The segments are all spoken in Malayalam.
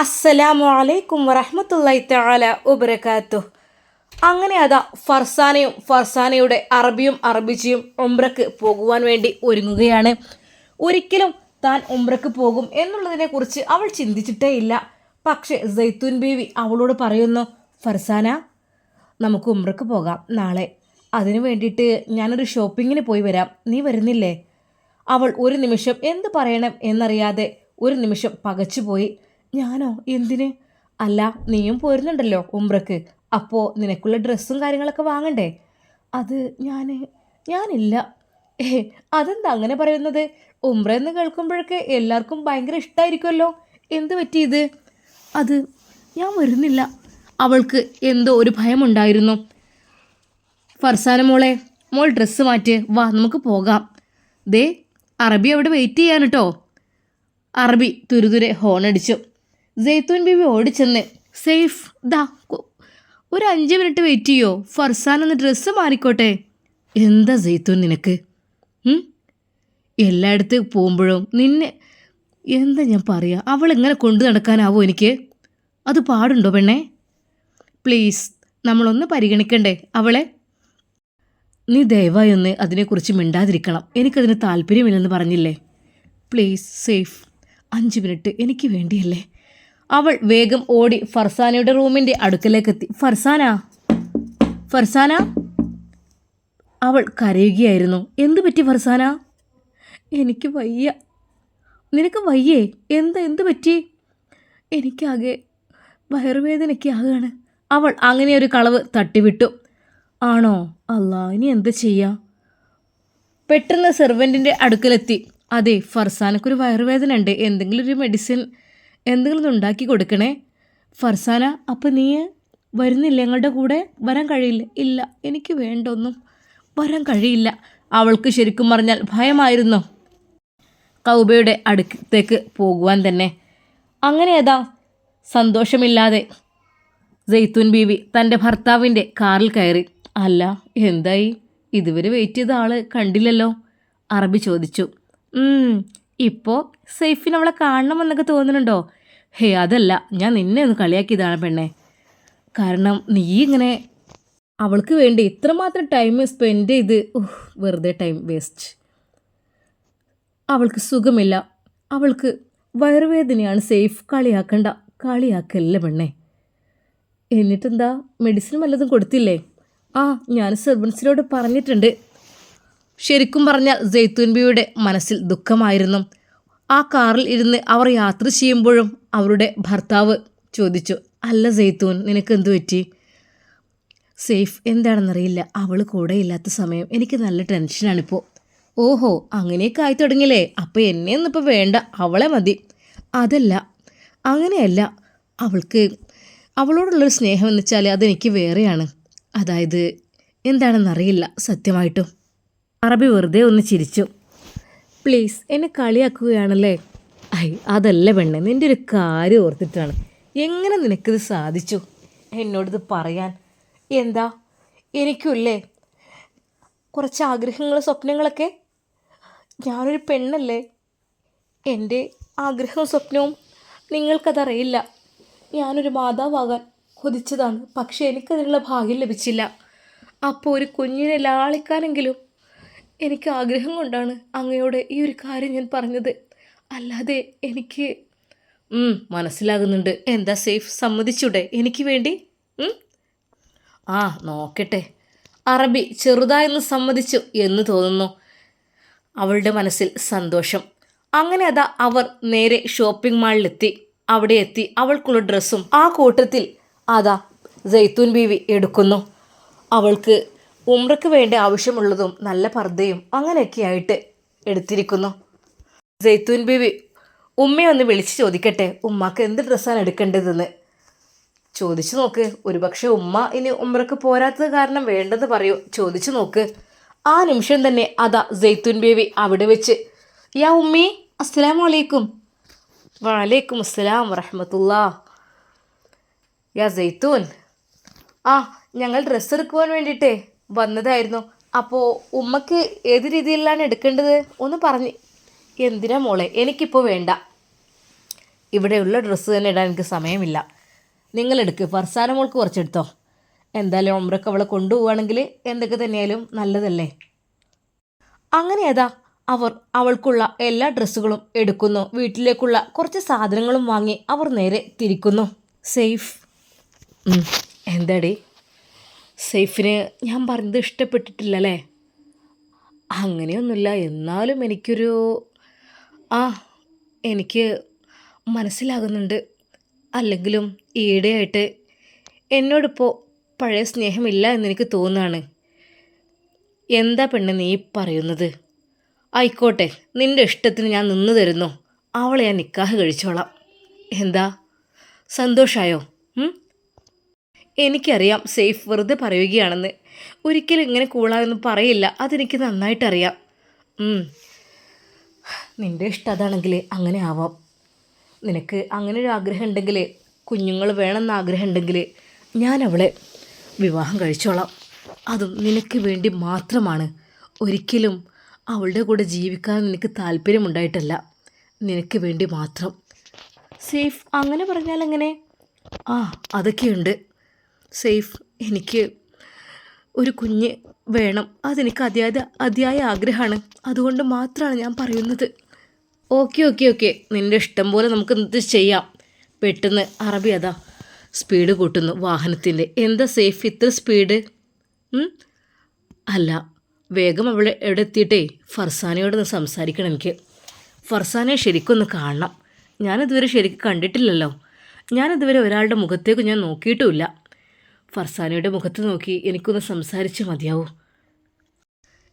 അസ്സലാമു അലൈക്കും വറഹമത്തല്ലായി തആല വബറകാതുഹു അങ്ങനെ അതാ ഫർസാനയും ഫർസാനയുടെ അറബിയും അറബിജിയും ഉംറക്ക് പോകുവാൻ വേണ്ടി ഒരുങ്ങുകയാണ്. ഒരിക്കലും താൻ ഉംറക്ക് പോകും എന്നുള്ളതിനെക്കുറിച്ച് അവൾ ചിന്തിച്ചിട്ടേ ഇല്ല. പക്ഷേ സൈത്തൂൻ ബീവി അവളോട് പറയുന്നു ഫർസാന നമുക്ക് ഉംറക്ക് പോകാം നാളെ. അതിനു വേണ്ടിയിട്ട് ഞാനൊരു ഷോപ്പിങ്ങിന് പോയി വരാം. നീ വരുന്നില്ലേ? അവൾ ഒരു നിമിഷം എന്ത് പറയണം എന്നറിയാതെ ഒരു നിമിഷം പകച്ചുപോയി. ഞാനോ? എന്തിന്? അല്ല നീയും പോരുന്നുണ്ടല്ലോ ഉംറക്ക്. അപ്പോൾ നിനക്കുള്ള ഡ്രസ്സും കാര്യങ്ങളൊക്കെ വാങ്ങണ്ടേ? അത് ഞാൻ ഞാനില്ല. ഏ അതെന്താ അങ്ങനെ പറയുന്നത്? ഉംറ എന്ന് കേൾക്കുമ്പോഴൊക്കെ എല്ലാവർക്കും ഭയങ്കര ഇഷ്ടമായിരിക്കുമല്ലോ എന്ത് പറ്റി ഇത് അത് ഞാൻ വരുന്നില്ല. അവൾക്ക് എന്തോ ഒരു ഭയമുണ്ടായിരുന്നു. ഫർസാന മോളെ മോൾ ഡ്രസ്സ് മാറ്റി. വാ നമുക്ക് പോകാം. ദേ അറബി അവിടെ വെയിറ്റ് ചെയ്യാൻ കേട്ടോ. അറബി തുരുതുരെ ഹോണടിച്ചു ജെയ്ത്തൂൻ ബീബി ഓടിച്ചെന്ന്. സേഫ് ദാ ഒരു അഞ്ച് മിനിറ്റ് വെയിറ്റ് ചെയ്യോ? ഫർസാൻ ഒന്ന് ഡ്രസ്സ് മാറിക്കോട്ടെ. എന്താ ജെയ്ത്തൂൻ നിനക്ക്? എല്ലായിടത്തും പോകുമ്പോഴും നിന്നെ എന്താ ഞാൻ പറയുക എങ്ങനെ കൊണ്ടു നടക്കാനാവോ എനിക്ക്? അത് പാടുണ്ടോ പെണ്ണേ? പ്ലീസ് നമ്മളൊന്ന് പരിഗണിക്കണ്ടേ അവളെ? നീ ദയവായി ഒന്ന് അതിനെക്കുറിച്ച് മിണ്ടാതിരിക്കണം. എനിക്കതിന് താല്പര്യമില്ലെന്ന് പറഞ്ഞില്ലേ? പ്ലീസ് സേഫ് അഞ്ച് മിനിറ്റ് എനിക്ക് വേണ്ടിയല്ലേ? അവൾ വേഗം ഓടി ഫർസാനയുടെ റൂമിന്റെ അടുക്കലേക്കെത്തി. ഫർസാന? ഫർസാന? അവൾ കരയുകയായിരുന്നു. എന്തു പറ്റി ഫർസാന? എനിക്ക് വയ്യ. നിനക്ക് വയ്യേ? എന്താ എന്ത് പറ്റി? എനിക്കാകെ വയറുവേദനയ്ക്ക് ആകാണ് അവൾ അങ്ങനെ ഒരു കളവ് തട്ടിവിട്ടു. ആണോ? അല്ലാ ഇനി എന്ത് ചെയ്യാം? പെട്ടെന്ന് സെർവന്റിന്റെ അടുക്കലെത്തി. അതെ ഫർസാനക്കൊരു വയറുവേദന ഉണ്ട് എന്തെങ്കിലും ഒരു മെഡിസിൻ എന്തെങ്കിലും ഉണ്ടാക്കി കൊടുക്കണേ? ഫർസാന അപ്പം നീ വരുന്നില്ല? ഞങ്ങളുടെ കൂടെ വരാൻ കഴിയില്ല. ഇല്ല എനിക്ക് വേണ്ടൊന്നും വരാൻ കഴിയില്ല. അവൾക്ക് ശരിക്കും പറഞ്ഞാൽ ഭയമായിരുന്നു. കൗബയുടെ അടുത്തേക്ക് പോകുവാൻ തന്നെ. അങ്ങനെ ഏതാ സന്തോഷമില്ലാതെ ജെയ്ത്തൂൻ ബീവി തന്റെ ഭർത്താവിന്റെ കാറിൽ കയറി. അല്ല എന്തായി? ഇതുവരെ വെയിറ്റ് ചെയ്ത ആൾ കണ്ടില്ലല്ലോ. അറബി ചോദിച്ചു. "ഉം, ഇപ്പോൾ സേഫിന് അവളെ കാണണമെന്നൊക്കെ തോന്നുന്നുണ്ടോ? ഹേ അതല്ല ഞാൻ നിന്നെ ഒന്ന് കളിയാക്കിയതാണ് പെണ്ണെ. കാരണം നീ ഇങ്ങനെ അവൾക്ക് വേണ്ടി ഇത്രമാത്രം ടൈം സ്പെൻഡ് ചെയ്ത് വെറുതെ ടൈം വേസ്റ്റ് അവൾക്ക് സുഖമില്ല. അവൾക്ക് വയറുവേദനയാണ് സേഫ്. കളിയാക്കണ്ട. കളിയാക്കല്ല പെണ്ണെ. എന്നിട്ടെന്താ? മെഡിസിൻ വല്ലതും കൊടുത്തില്ലേ? ആ ഞാൻ സെർവൻസിനോട് പറഞ്ഞിട്ടുണ്ട്. ശരിക്കും പറഞ്ഞാൽ ജെയ്ത്തൂൻ ബിയുടെ മനസ്സിൽ ദുഃഖമായിരുന്നു. ആ കാറിൽ ഇരുന്ന് അവർ യാത്ര ചെയ്യുമ്പോഴും അവരുടെ ഭർത്താവ് ചോദിച്ചു അല്ല ജെയ്ത്തൂൻ നിനക്ക് എന്തു പറ്റി? സേഫ് എന്താണെന്നറിയില്ല. അവൾ കൂടെ ഇല്ലാത്ത സമയം എനിക്ക് നല്ല ടെൻഷനാണിപ്പോൾ ഓഹോ അങ്ങനെയൊക്കെ ആയി തുടങ്ങിയില്ലേ? അപ്പോൾ എന്നെ ഒന്നിപ്പോൾ വേണ്ട. അവളെ മതി. അതല്ല അങ്ങനെയല്ല. അവൾക്ക് അവളോടുള്ളൊരു സ്നേഹം എന്ന് വെച്ചാൽ അതെനിക്ക് വേറെയാണ്. അതായത് എന്താണെന്നറിയില്ല സത്യമായിട്ടും. അറബി വെറുതെ ഒന്ന് ചിരിച്ചു. പ്ലീസ് എന്നെ കളിയാക്കുകയാണല്ലേ? ഐ അതല്ല പെണ്ണെ നിന്റെ ഒരു കാര്യം ഓർത്തിട്ടാണ്. എങ്ങനെ നിനക്കിത് സാധിച്ചു? എന്നോടിത് പറയാൻ. എന്താ? എനിക്കുമില്ലേ കുറച്ച് ആഗ്രഹങ്ങൾ സ്വപ്നങ്ങളൊക്കെ? ഞാനൊരു പെണ്ണല്ലേ? എന്റെ ആഗ്രഹവും സ്വപ്നവും നിങ്ങൾക്കതറിയില്ല. ഞാനൊരു മാതാവാകാൻ കൊതിച്ചതാണ്. പക്ഷേ എനിക്കതിനുള്ള ഭാഗ്യം ലഭിച്ചില്ല. അപ്പോൾ ഒരു കുഞ്ഞിനെ ലാളിക്കാനെങ്കിലും എനിക്ക് ആഗ്രഹം കൊണ്ടാണ് അങ്ങയോട് ഈ ഒരു കാര്യം ഞാൻ പറഞ്ഞത്. അല്ലാതെ എനിക്ക് മനസ്സിലാകുന്നുണ്ട്. എന്താ സേഫ്? സമ്മതിച്ചൂടെ? എനിക്ക് വേണ്ടി? ആ നോക്കട്ടെ. അറബി ചെറുതായെന്ന് സമ്മതിച്ചു എന്ന് തോന്നുന്നു. അവളുടെ മനസ്സിൽ സന്തോഷം. അങ്ങനെ അതാ അവർ നേരെ ഷോപ്പിംഗ് മാളിലെത്തി അവിടെ എത്തി അവൾക്കുള്ള ഡ്രസ്സും ആ കൂട്ടത്തിൽ അതാ ജെയ്ത്തൂൻ ബീവി എടുക്കുന്നു. അവൾക്ക് ഉമ്രക്ക് വേണ്ടി ആവശ്യമുള്ളതും നല്ല പർദ്ദയും അങ്ങനെയൊക്കെ ആയിട്ട് എടുത്തിരിക്കുന്നു. ജെയ്ത്തൂൻ ബീവി ഉമ്മയൊന്ന് വിളിച്ച് ചോദിക്കട്ടെ. ഉമ്മാക്ക് എന്ത് ഡ്രസ്സാണ് എടുക്കേണ്ടതെന്ന്? ചോദിച്ചു നോക്ക്. ഒരുപക്ഷെ ഉമ്മ ഇനി ഉമ്രക്ക് പോരാത്തത് കാരണം വേണ്ടെന്ന് പറയൂ. ചോദിച്ചു നോക്ക്. ആ നിമിഷം തന്നെ അതാ ജെയ്ത്തുൻ ബീവി അവിടെ വെച്ച് യാ ഉമ്മി അസ്സലാം വലൈക്കും വലൈക്കും അസ്സലാം വറഹമത്തുല്ലാ യാ ജെയ്ത്തൂൻ ആ ഞങ്ങൾ ഡ്രസ്സ് എടുക്കുവാൻ വേണ്ടിയിട്ടേ. വന്നതായിരുന്നു. അപ്പോൾ ഉമ്മക്ക് ഏത് രീതിയിലാണ് എടുക്കേണ്ടത്? ഒന്ന് പറഞ്ഞ്. എന്തിനാ മോളെ? എനിക്കിപ്പോൾ വേണ്ട. ഇവിടെയുള്ള ഡ്രസ്സ് തന്നെ ഇടാൻ എനിക്ക് സമയമില്ല. നിങ്ങളെടുക്ക് ഫർസാന മോൾക്ക് കുറച്ചെടുത്തോ. എന്തായാലും ഒമ്രക്ക് അവളെ കൊണ്ടുപോവുകയാണെങ്കിൽ എന്തൊക്കെ തന്നെയായാലും നല്ലതല്ലേ? അങ്ങനെ ഏതാ? അവർ അവൾക്കുള്ള എല്ലാ ഡ്രസ്സുകളും എടുക്കുന്നു. വീട്ടിലേക്കുള്ള കുറച്ച് സാധനങ്ങളും വാങ്ങി അവർ നേരെ തിരിക്കുന്നു. സേഫ്. എന്താടി? സേഫിന് ഞാൻ പറഞ്ഞത് ഇഷ്ടപ്പെട്ടിട്ടില്ല ഇഷ്ടപ്പെട്ടിട്ടില്ലല്ലേ? അങ്ങനെയൊന്നുമില്ല. എന്നാലും എനിക്കൊരു ആ എനിക്ക് മനസ്സിലാകുന്നുണ്ട്. അല്ലെങ്കിലും ഈയിടെയായിട്ട് എന്നോടിപ്പോൾ പഴയ സ്നേഹമില്ല എന്നെനിക്ക് തോന്നുകയാണ്. എന്താ പെണ്ണ് നീ പറയുന്നത്? ആയിക്കോട്ടെ നിന്റെ ഇഷ്ടത്തിന് ഞാൻ നിന്ന് തരുന്നു. അവളെ ഞാൻ നിക്കാഹ് കഴിച്ചോളാം. എന്താ? സന്തോഷായോ? ഉം? എനിക്കറിയാം സേഫ് വെറുതെ പറയുകയാണെന്ന്. ഒരിക്കലും ഇങ്ങനെ കൂളാമെന്ന് പറയില്ല. അതെനിക്ക് നന്നായിട്ടറിയാം. നിന്റെ ഇഷ്ടം അതാണെങ്കിൽ അങ്ങനെ ആവാം. നിനക്ക് അങ്ങനെ ഒരു ആഗ്രഹം ഉണ്ടെങ്കിൽ കുഞ്ഞുങ്ങൾ വേണമെന്ന് ആഗ്രഹം ഉണ്ടെങ്കിൽ ഞാൻ അവളെ വിവാഹം കഴിച്ചോളാം. അതും നിനക്ക് വേണ്ടി മാത്രമാണ്. ഒരിക്കലും അവളുടെ കൂടെ ജീവിക്കാൻ നിനക്ക് താല്പര്യമുണ്ടായിട്ടല്ല. നിനക്ക് വേണ്ടി മാത്രം. സേഫ് അങ്ങനെ പറഞ്ഞാൽ എങ്ങനെ ആ അതൊക്കെയുണ്ട്. സേഫ്. എനിക്ക് ഒരു കുഞ്ഞ് വേണം. അതെനിക്ക് അതിയായ അതിയായ ആഗ്രഹമാണ്. അതുകൊണ്ട് മാത്രമാണ് ഞാൻ പറയുന്നത്. Okay okay okay. നിന്റെ ഇഷ്ടം പോലെ നമുക്ക് ഇത് ചെയ്യാം. പെട്ടെന്ന് അറബി അതാ സ്പീഡ് കൂട്ടുന്നു. വാഹനത്തിന്റെ. എന്താ സേഫ്? ഇത്ര സ്പീഡ്? അല്ല വേഗം അവളെ എവിടെ എത്തിയിട്ടേ? ഫർസാനയോടൊന്ന് സംസാരിക്കണം എനിക്ക്. ഫർസാനയെ ശരിക്കൊന്ന് കാണണം. ഞാനിതുവരെ ശരിക്കും കണ്ടിട്ടില്ലല്ലോ. ഞാനിതുവരെ ഒരാളുടെ മുഖത്തേക്ക് ഞാൻ നോക്കിയിട്ടുമില്ല. ഫർസാനയുടെ മുഖത്ത് നോക്കി എനിക്കൊന്ന് സംസാരിച്ച് മതിയാവൂ.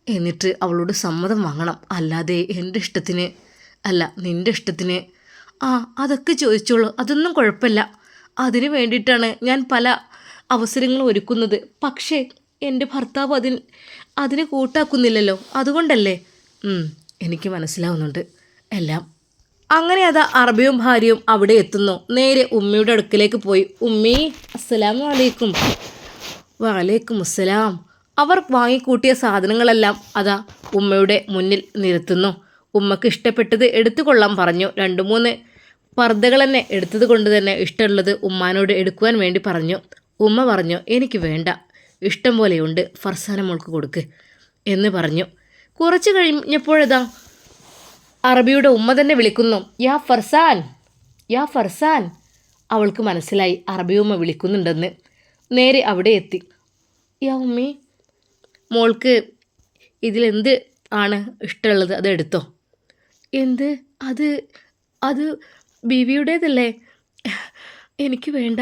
എന്നിട്ട് അവളോട് സമ്മതം വാങ്ങണം. അല്ലാതെ എന്റെ ഇഷ്ടത്തിന് അല്ല നിന്റെ ഇഷ്ടത്തിന്. ആ അതൊക്കെ ചോദിച്ചോളൂ. അതൊന്നും കുഴപ്പമില്ല. അതിന് വേണ്ടിയിട്ടാണ് ഞാൻ പല അവസരങ്ങളും ഒരുക്കുന്നത്. പക്ഷേ എന്റെ ഭർത്താവ് അതിന് അതിന് കൂട്ടാക്കുന്നില്ലല്ലോ. അതുകൊണ്ടല്ലേ? എനിക്ക് മനസ്സിലാവുന്നുണ്ട്. എല്ലാം അങ്ങനെ അത് അറബിയും ഭാര്യയും അവിടെ എത്തുന്നു. നേരെ ഉമ്മിയുടെ അടുക്കിലേക്ക് പോയി. ഉമ്മി അസ്സലാം അലൈക്കും. വലൈക്കും അസ്സലാം. അവർ വാങ്ങിക്കൂട്ടിയ സാധനങ്ങളെല്ലാം അതാ ഉമ്മയുടെ മുന്നിൽ നിരത്തുന്നു. ഉമ്മക്ക് ഇഷ്ടപ്പെട്ടത് എടുത്തു കൊള്ളാൻ പറഞ്ഞു. രണ്ട് മൂന്ന് പർദ്ദകൾ തന്നെ എടുത്തത് കൊണ്ട് തന്നെ ഇഷ്ടമുള്ളത് ഉമ്മാനോട് എടുക്കുവാൻ വേണ്ടി പറഞ്ഞു. ഉമ്മ പറഞ്ഞു എനിക്ക് വേണ്ട. ഇഷ്ടം പോലെയുണ്ട്. ഫർസാന മോൾക്ക് കൊടുക്ക്. എന്ന് പറഞ്ഞു. കുറച്ച് കഴിഞ്ഞപ്പോഴതാ അറബിയുടെ ഉമ്മ തന്നെ വിളിക്കുന്നു. യാ ഫർസാൻ. യാ ഫർസാൻ. അവൾക്ക് മനസ്സിലായി അറബി ഉമ്മ വിളിക്കുന്നുണ്ടെന്ന്. നേരെ അവിടെ എത്തി. യാ ഉമ്മി മോൾക്ക് ഇതിലെന്ത് ആണ് ഇഷ്ടമുള്ളത് അത് എടുത്തോ. എന്ത്? അത് അത് ബീവിയുടേതല്ലേ? എനിക്ക് വേണ്ട.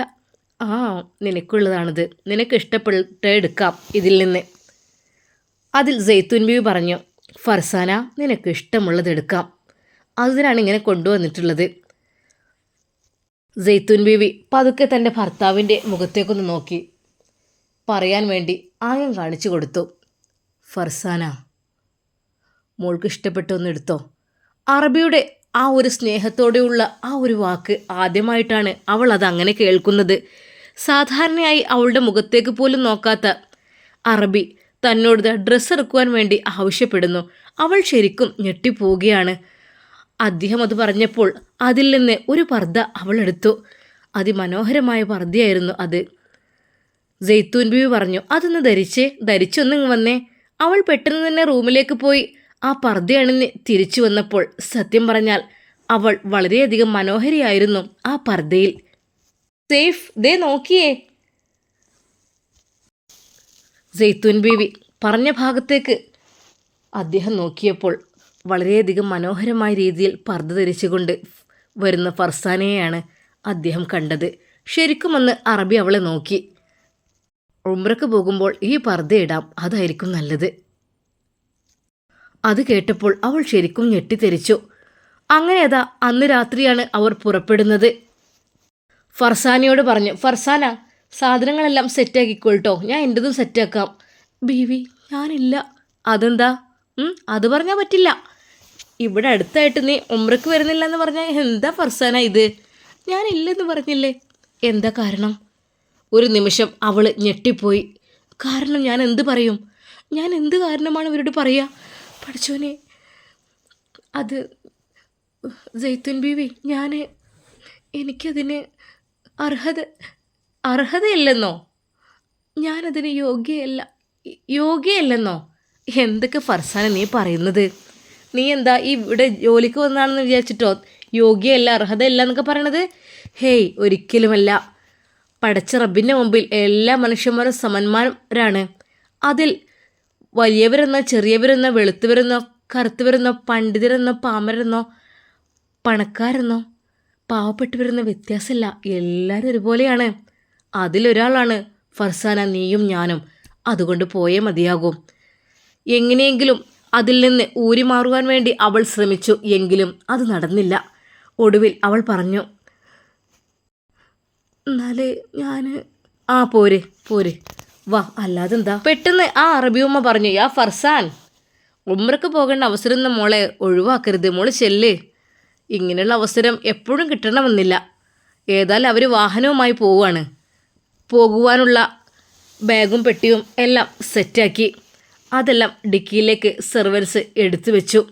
ആ നിനക്കുള്ളതാണിത്. നിനക്ക് ഇഷ്ടപ്പെട്ട എടുക്കാം ഇതിൽ നിന്ന്. അതിൽ സെയ്ത്തുൻ ബീവി പറഞ്ഞു ഫർസാന നിനക്ക് ഇഷ്ടമുള്ളത് എടുക്കാം. അതിനാണ് ഇങ്ങനെ കൊണ്ടുവന്നിട്ടുള്ളത്. ജെയ്ത്തൂൻ ബീവി പതുക്കെ തന്റെ ഭർത്താവിന്റെ മുഖത്തേക്കൊന്ന് നോക്കി. പറയാൻ വേണ്ടി ആയം കാണിച്ചു കൊടുത്തു. ഫർസാന മോൾക്ക് ഇഷ്ടപ്പെട്ടൊന്ന് എടുത്തോ? അറബിയുടെ ആ ഒരു സ്നേഹത്തോടെയുള്ള ആ ഒരു വാക്ക് ആദ്യമായിട്ടാണ് അവൾ അത് അങ്ങനെ കേൾക്കുന്നത്. സാധാരണയായി അവളുടെ മുഖത്തേക്ക് പോലും നോക്കാത്ത അറബി തന്നോട് ഡ്രസ്സ് ഇറക്കുവാൻ വേണ്ടി ആവശ്യപ്പെടുന്നു. അവൾ ശരിക്കും ഞെട്ടിപ്പോവുകയാണ്. അദ്ദേഹം അത് പറഞ്ഞപ്പോൾ അതിൽ നിന്ന് ഒരു പർദ്ദ അവൾ എടുത്തു. അതിമനോഹരമായ പർദ്ദയായിരുന്നു അത്. ജെയ്ത്തൂൻ ബീവി പറഞ്ഞു അതൊന്ന് ധരിച്ചേ ധരിച്ചൊന്നിങ് വന്നേ. അവൾ പെട്ടെന്ന് തന്നെ റൂമിലേക്ക് പോയി. ആ പർദ്ദ അണിഞ്ഞ് തിരിച്ചു വന്നപ്പോൾ സത്യം പറഞ്ഞാൽ അവൾ വളരെയധികം മനോഹരിയായിരുന്നു ആ പർദ്ദയിൽ. സേഫ് ദേ നോക്കിയേ. ജെയ്ത്തൂൻ ബീവി പറഞ്ഞ ഭാഗത്തേക്ക് അദ്ദേഹം നോക്കിയപ്പോൾ വളരെയധികം മനോഹരമായ രീതിയിൽ പർദ്ദ ധരിച്ചുകൊണ്ട് വരുന്ന ഫർസാനയെയാണ് അദ്ദേഹം കണ്ടത്. ശരിക്കും അന്ന് അറബി അവളെ നോക്കി. ഉംറക്ക് പോകുമ്പോൾ ഈ പർദ്ദ ഇടാം അതായിരിക്കും നല്ലത്. അത് കേട്ടപ്പോൾ അവൾ ശരിക്കും ഞെട്ടിത്തെരിച്ചു. അങ്ങനെ അതാ അന്ന് രാത്രിയാണ് അവർ പുറപ്പെടുന്നത്? ഫർസാനയോട് പറഞ്ഞു ഫർസാന സാധനങ്ങളെല്ലാം സെറ്റാക്കിക്കൊള്ളട്ടോ ഞാൻ എന്റെതും സെറ്റാക്കാം. ബീവി ഞാനില്ല. അതെന്താ? അത് പറഞ്ഞാൽ പറ്റില്ല. ഇവിടെ അടുത്തായിട്ട് നീ ഉമ്രക്ക് വരുന്നില്ല എന്ന് പറഞ്ഞാൽ എന്താ ഫർസാന ഇത്? ഞാനില്ലെന്ന് പറഞ്ഞില്ലേ? എന്താ കാരണം? ഒരു നിമിഷം അവൾ ഞെട്ടിപ്പോയി. കാരണം ഞാൻ എന്ത് പറയും? ഞാൻ എന്ത് കാരണമാണ് ഇവരോട് പറയുക പഠിച്ചോനെ അത് ജയ്ത്തുൻ ബീവി ഞാൻ എനിക്കതിന് അർഹത അർഹതയില്ലെന്നോ? ഞാനതിന് യോഗ്യയല്ല യോഗ്യയല്ലെന്നോ? എന്തൊക്കെ ഫർസാന നീ പറയുന്നത്? നീ എന്താ ഈ ഇവിടെ ജോലിക്ക് വന്നാണെന്ന് വിചാരിച്ചിട്ടോ? യോഗ്യയല്ല അർഹതയല്ല എന്നൊക്കെ പറയണത്? ഹേയ് ഒരിക്കലുമല്ല. പടച്ച റബ്ബിന്റെ മുമ്പിൽ എല്ലാ മനുഷ്യന്മാരും സമന്മാരാണ് അതിൽ വലിയവരെന്നോ ചെറിയവരെന്നോ വെളുത്തവരെന്നോ കറുത്തവരെന്നോ പണ്ഡിതരെന്നോ പാമരെന്നോ പണക്കാരെന്നോ പാവപ്പെട്ടവരെന്നോ വ്യത്യാസമില്ല. എല്ലാവരും ഒരുപോലെയാണ്. അതിലൊരാളാണ് ഫർസാന നീയും ഞാനും. അതുകൊണ്ട് പോയേ മതിയാകും. എങ്ങനെയെങ്കിലും അതിൽ നിന്ന് ഊരി മാറുവാൻ വേണ്ടി അവൾ ശ്രമിച്ചു എങ്കിലും അത് നടന്നില്ല. ഒടുവിൽ അവൾ പറഞ്ഞു എന്നാലേ ഞാൻ ആ പോരെ പോരെ. വാ അല്ലാതെന്താ? പെട്ടെന്ന് ആ അറബിയമ്മ പറഞ്ഞു യാ ഫർസാൻ ഉമ്രക്ക് പോകേണ്ട അവസരം ഒന്നും മോളെ ഒഴിവാക്കരുത്. മോൾ ചെല്ല്. ഇങ്ങനെയുള്ള അവസരം എപ്പോഴും കിട്ടണമെന്നില്ല. ഏതായാലും അവർ വാഹനവുമായി പോവുകയാണ്. പോകുവാനുള്ള ബാഗും പെട്ടിയും എല്ലാം സെറ്റാക്കി. അതെല്ലാം ഡിക്കിയിലേക്ക് സെർവൻസ് എടുത്തു വെച്ചു.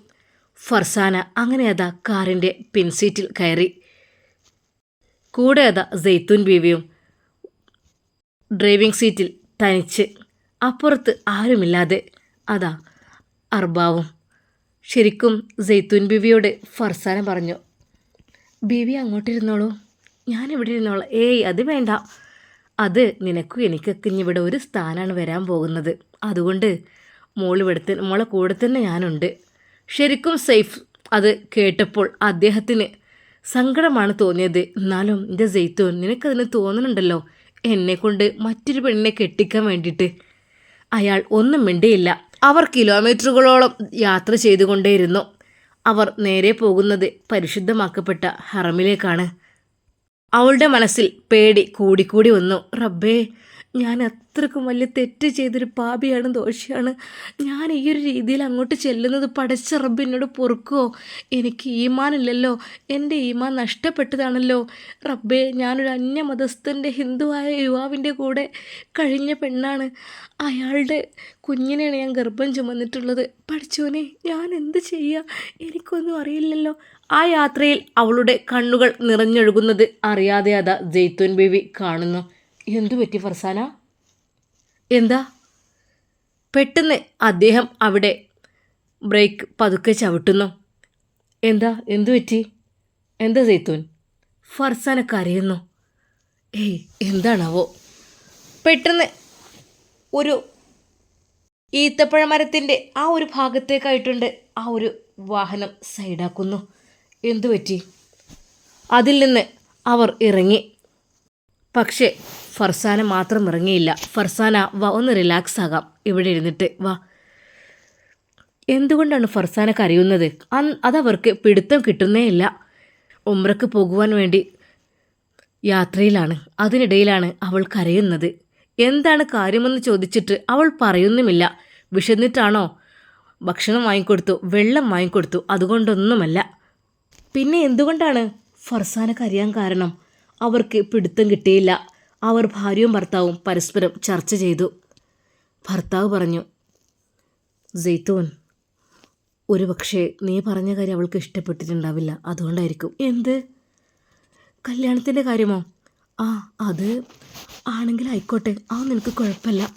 ഫർസാന അങ്ങനെ അതാ കാറിന്റെ പിൻസീറ്റിൽ കയറി. കൂടെ അതാ ജെയ്ത്തൂൻ ബീവിയും ഡ്രൈവിംഗ് സീറ്റിൽ തനിച്ച്. അപ്പുറത്ത് ആരുമില്ലാതെ അതാ അർബാവും. ശരിക്കും ജെയ്ത്തൂൻ ബീവിയോട് ഫർസാന പറഞ്ഞു ബീവി അങ്ങോട്ടിരുന്നോളൂ. ഞാനിവിടെ ഇരുന്നോളാം. ഏയ് അത് വേണ്ട. അത് നിനക്കും എനിക്കൊക്കെ ഇവിടെ ഒരു സ്ഥാനമാണ് വരാൻ പോകുന്നത്. അതുകൊണ്ട് ഇവിടെ മോളെ കൂടെ തന്നെ ഞാനുണ്ട്. ശരിക്കും സേഫ് അത് കേട്ടപ്പോൾ അദ്ദേഹത്തിന് സങ്കടമാണ് തോന്നിയത്. എന്നാലും എന്റെ ജെയ്ത്തോൻ നിനക്കതിന് തോന്നുന്നുണ്ടല്ലോ എന്നെക്കൊണ്ട് മറ്റൊരു പെണ്ണിനെ കെട്ടിക്കാൻ വേണ്ടിയിട്ട്. അയാൾ ഒന്നും മിണ്ടിയില്ല. അവർ കിലോമീറ്ററുകളോളം യാത്ര ചെയ്തുകൊണ്ടേയിരുന്നു. അവർ നേരെ പോകുന്നത് പരിശുദ്ധമാക്കപ്പെട്ട ഹറമിലേക്കാണ്. അവളുടെ മനസ്സിൽ പേടി കൂടിക്കൂടി വന്നു. റബ്ബേ ഞാൻ അത്രക്കും വലിയ തെറ്റ് ചെയ്തൊരു പാപിയാണ് ദോഷിയാണ്. ഞാൻ ഈ ഒരു രീതിയിൽ അങ്ങോട്ട് ചെല്ലുന്നത് പടച്ച റബ്ബ് എന്നോട് പൊറുക്കുമോ എനിക്ക് ഈമാനില്ലല്ലോ. എന്റെ ഈമാൻ നഷ്ടപ്പെട്ടതാണല്ലോ. റബ്ബേ ഞാനൊരു അന്യമതസ്ഥന്റെ ഹിന്ദുവായ യുവാവിന്റെ കൂടെ കഴിഞ്ഞ പെണ്ണാണ്. അയാളുടെ കുഞ്ഞിനെയാണ് ഞാൻ ഗർഭം ചുമന്നിട്ടുള്ളത്. പഠിച്ചോനെ ഞാൻ എന്ത് ചെയ്യുക എനിക്കൊന്നും അറിയില്ലല്ലോ. ആ യാത്രയിൽ അവളുടെ കണ്ണുകൾ നിറഞ്ഞൊഴുകുന്നത് അറിയാതെ അതാ ജെയ്ത്തൂൻ ബേബി കാണുന്നു. എന്തു പറ്റി ഫർസാന? എന്താ? പെട്ടെന്ന് അദ്ദേഹം അവിടെ ബ്രേക്ക് പതുക്കെ ചവിട്ടുന്നു. എന്താ? എന്തു പറ്റി? എന്താ സൈത്തൂൻ? ഫർസാന കരയുന്നു. ഏയ് എന്താണാവോ? പെട്ടെന്ന് ഒരു ഈത്തപ്പഴ മരത്തിന്റെ ആ ഒരു ഭാഗത്തേക്കായിട്ടുണ്ട് ആ ഒരു വാഹനം സൈഡാക്കുന്നു. എന്തു പറ്റി? അതിൽ നിന്ന് അവർ ഇറങ്ങി. പക്ഷേ ഫർസാന മാത്രം ഇറങ്ങിയില്ല. ഫർസാന വാ ഒന്ന് റിലാക്സ് ആകാം. ഇവിടെ ഇരുന്നിട്ട് വാ. എന്തുകൊണ്ടാണ് ഫർസാന കരയുന്നത്? അതവർക്ക് പിടുത്തം കിട്ടുന്നേയില്ല. ഉമ്രക്ക് പോകുവാൻ വേണ്ടി യാത്രയിലാണ്. അതിനിടയിലാണ് അവൾ കരയുന്നത്. എന്താണ് കാര്യമെന്ന് ചോദിച്ചിട്ട് അവൾ പറയുന്നുമില്ല. വിശന്നിട്ടാണോ? ഭക്ഷണം വാങ്ങിക്കൊടുത്തു വെള്ളം വാങ്ങിക്കൊടുത്തു. അതുകൊണ്ടൊന്നുമല്ല. പിന്നെ എന്തുകൊണ്ടാണ് ഫർസാന കരയാൻ കാരണം? അവർക്ക് പിടുത്തം കിട്ടിയില്ല. അവർ ഭാര്യയും ഭർത്താവും പരസ്പരം ചർച്ച ചെയ്തു. ഭർത്താവ് പറഞ്ഞു ജയ്തോൻ ഒരു പക്ഷേ നീ പറഞ്ഞ കാര്യം അവൾക്ക് ഇഷ്ടപ്പെട്ടിട്ടുണ്ടാവില്ല. അതുകൊണ്ടായിരിക്കും. എന്ത്? കല്യാണത്തിന്റെ കാര്യമോ? ആ അത് ആണെങ്കിൽ ആയിക്കോട്ടെ. ആ നിനക്ക് കുഴപ്പമില്ല.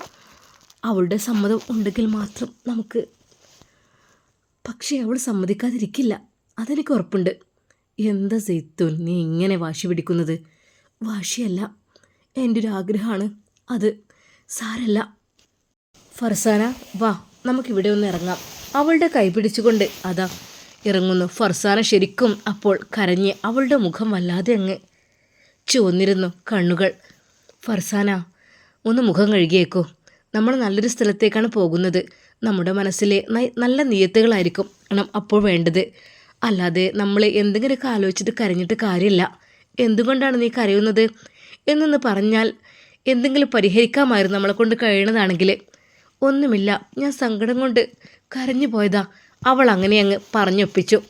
അവളുടെ സമ്മതം ഉണ്ടെങ്കിൽ മാത്രം നമുക്ക് പക്ഷേ അവൾ സമ്മതിക്കാതിരിക്കില്ല. അതെനിക്ക് ഉറപ്പുണ്ട്. എന്താ സെയ്ത്തൂൻ നീ ഇങ്ങനെ വാശി പിടിക്കുന്നത്? വാശിയല്ല. എന്റെ ഒരു ആഗ്രഹമാണ് അത്. സാരല്ല. ഫർസാന വാ നമുക്കിവിടെ ഒന്ന് ഇറങ്ങാം. അവളുടെ കൈ പിടിച്ചുകൊണ്ട് അതാ ഇറങ്ങുന്നു. ഫർസാന ശരിക്കും അപ്പോൾ കരഞ്ഞ് അവളുടെ മുഖം വല്ലാതെ അങ്ങ് ചുവന്നിരുന്നു കണ്ണുകൾ. ഫർസാന ഒന്ന് മുഖം കഴുകിയേക്കോ. നമ്മൾ നല്ലൊരു സ്ഥലത്തേക്കാണ് പോകുന്നത്. നമ്മുടെ മനസ്സിലെ നല്ല നിയത്തുകളായിരിക്കും അപ്പോൾ വേണ്ടത്. അല്ലാതെ നമ്മൾ എന്തെങ്കിലുമൊക്കെ ആലോചിച്ചിട്ട് കരഞ്ഞിട്ട് കാര്യമില്ല. എന്തുകൊണ്ടാണ് നീ കരയുന്നത്? എന്നൊന്ന് പറഞ്ഞാൽ എന്തെങ്കിലും പരിഹരിക്കാമായിരുന്നു നമ്മളെ കൊണ്ട് കഴിയണതാണെങ്കിൽ ഒന്നുമില്ല ഞാൻ സങ്കടം കൊണ്ട് കരഞ്ഞു പോയതാ. അവൾ അങ്ങനെ അങ്ങ് പറഞ്ഞൊപ്പിച്ചു.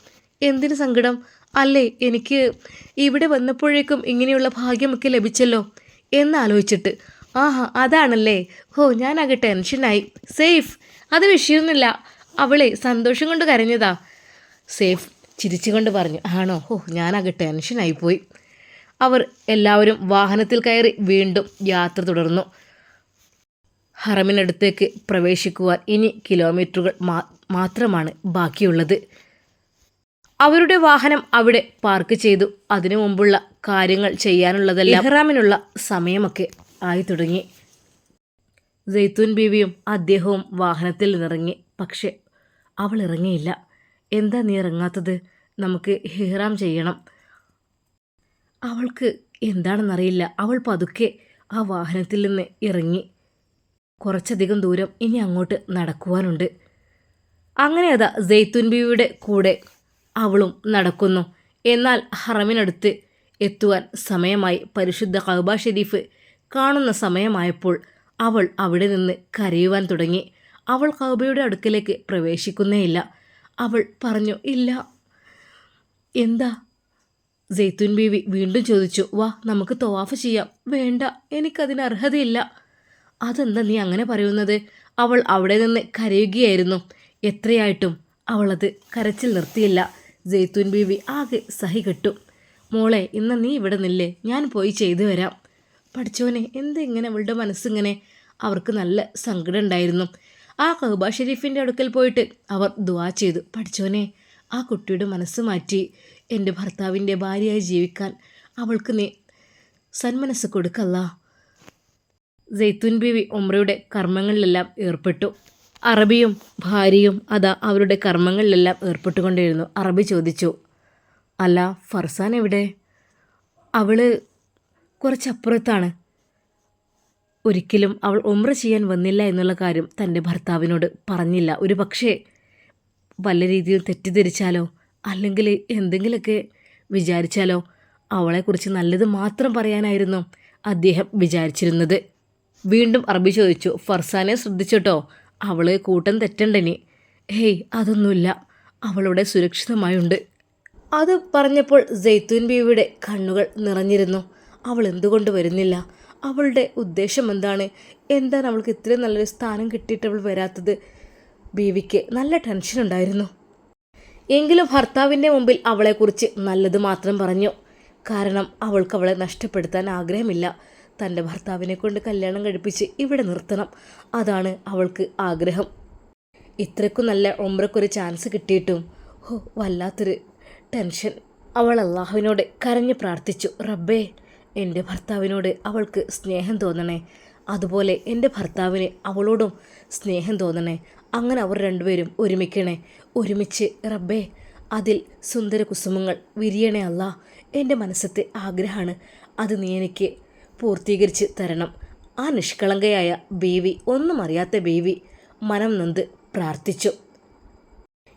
എന്തിന് സങ്കടം? അല്ലേ എനിക്ക് ഇവിടെ വന്നപ്പോഴേക്കും ഇങ്ങനെയുള്ള ഭാഗ്യമൊക്കെ ലഭിച്ചല്ലോ എന്നാലോചിച്ചിട്ട്. ആഹാ അതാണല്ലേ. ഓ ഞാനാകെ ടെൻഷനായി. സേഫ് അത് വിഷയമൊന്നുമില്ല. അവളെ സന്തോഷം കൊണ്ട് കരഞ്ഞതാ. സേഫ് ചിരിച്ചുകൊണ്ട് പറഞ്ഞു. ആണോ? ഓ ഞാനാകെ ടെൻഷനായിപ്പോയി അവർ എല്ലാവരും വാഹനത്തിൽ കയറി വീണ്ടും യാത്ര തുടർന്നു. ഹറമിനടുത്തേക്ക് പ്രവേശിക്കുവാൻ ഇനി കിലോമീറ്ററുകൾ മാത്രമാണ് ബാക്കിയുള്ളത്. അവരുടെ വാഹനം അവിടെ പാർക്ക് ചെയ്തു. അതിനു മുമ്പുള്ള കാര്യങ്ങൾ ചെയ്യാനുള്ളതെല്ലാം ഇഹ്റാമിനുള്ള സമയമൊക്കെ ആയി തുടങ്ങി. ജെയ്ത്തൂൻ ബീവിയും അദ്ദേഹവും വാഹനത്തിൽ നിന്നിറങ്ങി. പക്ഷെ അവൾ ഇറങ്ങിയില്ല. എന്താ നീ ഇറങ്ങാത്തത്? നമുക്ക് ഹിഹ്റാം ചെയ്യണം. അവൾക്ക് എന്താണെന്നറിയില്ല. അവൾ പതുക്കെ ആ വാഹനത്തിൽ നിന്ന് ഇറങ്ങി. കുറച്ചധികം ദൂരം ഇനി അങ്ങോട്ട് നടക്കുവാനുണ്ട്. അങ്ങനെ അതാ ജെയ്ത്തുൻ കൂടെ അവളും നടക്കുന്നു. എന്നാൽ ഹറമിനടുത്ത് എത്തുവാൻ സമയമായി. പരിശുദ്ധ കൗബ ഷെരീഫ് കാണുന്ന സമയമായപ്പോൾ അവൾ അവിടെ നിന്ന് കരയുവാൻ തുടങ്ങി. അവൾ കൗബയുടെ അടുക്കലേക്ക് പ്രവേശിക്കുന്നേയില്ല അവൾ പറഞ്ഞു ഇല്ല. എന്താ? ജെയ്ത്തുൻ ബീവി വീണ്ടും ചോദിച്ചു വാ നമുക്ക് തവാഫ് ചെയ്യാം. വേണ്ട എനിക്കതിന് അർഹതയില്ല. അതെന്താ നീ അങ്ങനെ പറയുന്നത്? അവൾ അവിടെ നിന്ന് കരയുകയായിരുന്നു. എത്രയായിട്ടും അവളത് കരച്ചിൽ നിർത്തിയില്ല. ജെയ്ത്തൂൻ ബീവി ആകെ സഹി കെട്ടു മോളെ ഇന്ന് നീ ഇവിടെ നില്ലേ ഞാൻ പോയി ചെയ്തു വരാം. പഠിച്ചോനെ എന്തെങ്ങനെ അവളുടെ മനസ്സിങ്ങനെ? അവർക്ക് നല്ല സങ്കടം ഉണ്ടായിരുന്നു. ആ കഹബ ഷെരീഫിന്റെ അടുക്കൽ പോയിട്ട് അവർ ദുവാ ചെയ്തു. പഠിച്ചോനെ ആ കുട്ടിയുടെ മനസ്സ് മാറ്റി. എന്റെ ഭർത്താവിന്റെ ഭാര്യയായി ജീവിക്കാൻ അവൾക്ക് നീ സന്മനസ് കൊടുക്കല്ല. ജെയ്ത്തുൻ ബീവി ഉമ്രയുടെ കർമ്മങ്ങളിലെല്ലാം ഏർപ്പെട്ടു. അറബിയും ഭാര്യയും അതാ അവരുടെ കർമ്മങ്ങളിലെല്ലാം ഏർപ്പെട്ടുകൊണ്ടിരുന്നു. അറബി ചോദിച്ചു അല്ല ഫർസാൻ എവിടെ? അവൾ കുറച്ചപ്പുറത്താണ്. ഒരിക്കലും അവൾ ഉമ്ര ചെയ്യാൻ വന്നില്ല എന്നുള്ള കാര്യം തന്റെ ഭർത്താവിനോട് പറഞ്ഞില്ല. ഒരു പക്ഷേ വല്ല രീതിയിൽ തെറ്റിദ്ധരിച്ചാലോ? അല്ലെങ്കിൽ എന്തെങ്കിലുമൊക്കെ വിചാരിച്ചാലോ അവളെക്കുറിച്ച് നല്ലത് മാത്രം പറയാനായിരുന്നു അദ്ദേഹം വിചാരിച്ചിരുന്നത്. വീണ്ടും അറബി ചോദിച്ചു ഫർസാനെ ശ്രദ്ധിച്ചോട്ടോ? അവൾ കൂട്ടം തെറ്റണ്ടനി ഹേയ് അതൊന്നുമില്ല. അവളുടെ സുരക്ഷിതമായുണ്ട്. അത് പറഞ്ഞപ്പോൾ ജെയ്ത്തൂൻ ബീവിയുടെ കണ്ണുകൾ നിറഞ്ഞിരുന്നു. അവൾ എന്തുകൊണ്ട് വരുന്നില്ല? അവളുടെ ഉദ്ദേശം എന്താണ്? എന്താണ് അവൾക്ക് ഇത്രയും നല്ലൊരു സ്ഥാനം കിട്ടിയിട്ട് അവൾ വരാത്തത്? ബീവിക്ക് നല്ല ടെൻഷൻ ഉണ്ടായിരുന്നു. എങ്കിലും ഭർത്താവിന്റെ മുമ്പിൽ അവളെക്കുറിച്ച് നല്ലത് മാത്രം പറഞ്ഞു. കാരണം അവൾക്ക് അവളെ നഷ്ടപ്പെടുത്താൻ ആഗ്രഹമില്ല. തന്റെ ഭർത്താവിനെ കൊണ്ട് കല്യാണം കഴിപ്പിച്ച് ഇവിടെ നിർത്തണം. അതാണ് അവൾക്ക് ആഗ്രഹം. ഇത്രക്കും നല്ല ഒമ്രക്കൊരു ചാൻസ് കിട്ടിയിട്ടും ഹോ വല്ലാത്തൊരു ടെൻഷൻ. അവൾ അള്ളാഹുവിനോട് കരഞ്ഞു പ്രാർത്ഥിച്ചു റബ്ബേ എന്റെ ഭർത്താവിനോട് അവൾക്ക് സ്നേഹം തോന്നണേ. അതുപോലെ എന്റെ ഭർത്താവിന് അവളോടും സ്നേഹം തോന്നണേ. അങ്ങനെ അവർ രണ്ടുപേരും ഒരുമിക്കണേ. ഒരുമിച്ച് റബ്ബേ അതിൽ സുന്ദര കുസുമങ്ങൾ വിരിയണേ അല്ല. എന്റെ മനസ്സത്തെ ആഗ്രഹമാണ് അത് നീ എനിക്ക് പൂർത്തീകരിച്ച് തരണം. ആ നിഷ്കളങ്കയായ ബേവി ഒന്നും അറിയാത്ത ബേവി മനം നൊന്ത് പ്രാർത്ഥിച്ചു.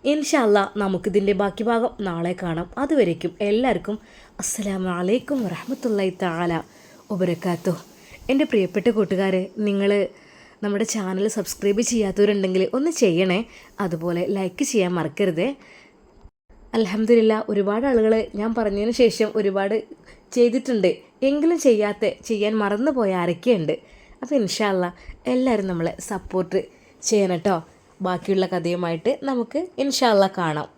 ഇൻഷല്ല നമുക്കിതിന്റെ ബാക്കി ഭാഗം നാളെ കാണാം. അതുവരേക്കും എല്ലാവർക്കും അസ്സലാമു അലൈക്കും വറഹമത്തല്ലായി താല എന്റെ പ്രിയപ്പെട്ട കൂട്ടുകാരെ നിങ്ങൾ നമ്മുടെ ചാനൽ സബ്സ്ക്രൈബ് ചെയ്യാത്തവരുണ്ടെങ്കിൽ ഒന്ന് ചെയ്യണേ. അതുപോലെ ലൈക്ക് ചെയ്യാൻ മറക്കരുത്. അലഹമില്ല ഒരുപാട് ആളുകൾ ഞാൻ പറഞ്ഞതിന് ശേഷം ഒരുപാട് ചെയ്തിട്ടുണ്ട്. എങ്കിലും ചെയ്യാത്ത ചെയ്യാൻ മറന്നു പോയ ആരൊക്കെയുണ്ട്? അപ്പോൾ ഇൻഷാല്ല എല്ലാവരും നമ്മളെ സപ്പോർട്ട് ചെയ്യണം കേട്ടോ ബാക്കിയുള്ള കഥയുമായിട്ട് നമുക്ക് ഇൻഷാല്ല കാണാം.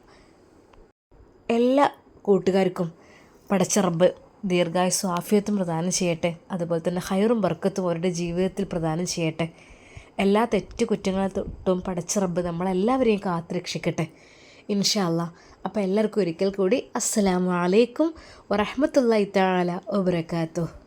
എല്ലാ കൂട്ടുകാർക്കും പടച്ചറബ് ദീർഘായുസ്വാഫിയത്വം പ്രദാനം ചെയ്യട്ടെ. അതുപോലെ തന്നെ ഹൈറും ബർക്കത്തും അവരുടെ ജീവിതത്തിൽ പ്രദാനം ചെയ്യട്ടെ. എല്ലാ തെറ്റ് കുറ്റങ്ങളെ തൊട്ടും പടച്ചറബ് നമ്മളെല്ലാവരെയും കാത്തുരക്ഷിക്കട്ടെ. ഇൻഷാല്ല അപ്പോൾ എല്ലാവർക്കും ഒരിക്കൽ കൂടി അസ്സലാമു അലൈക്കും വറഹമത്തല്ലാ തആല വബറകാതുഹു.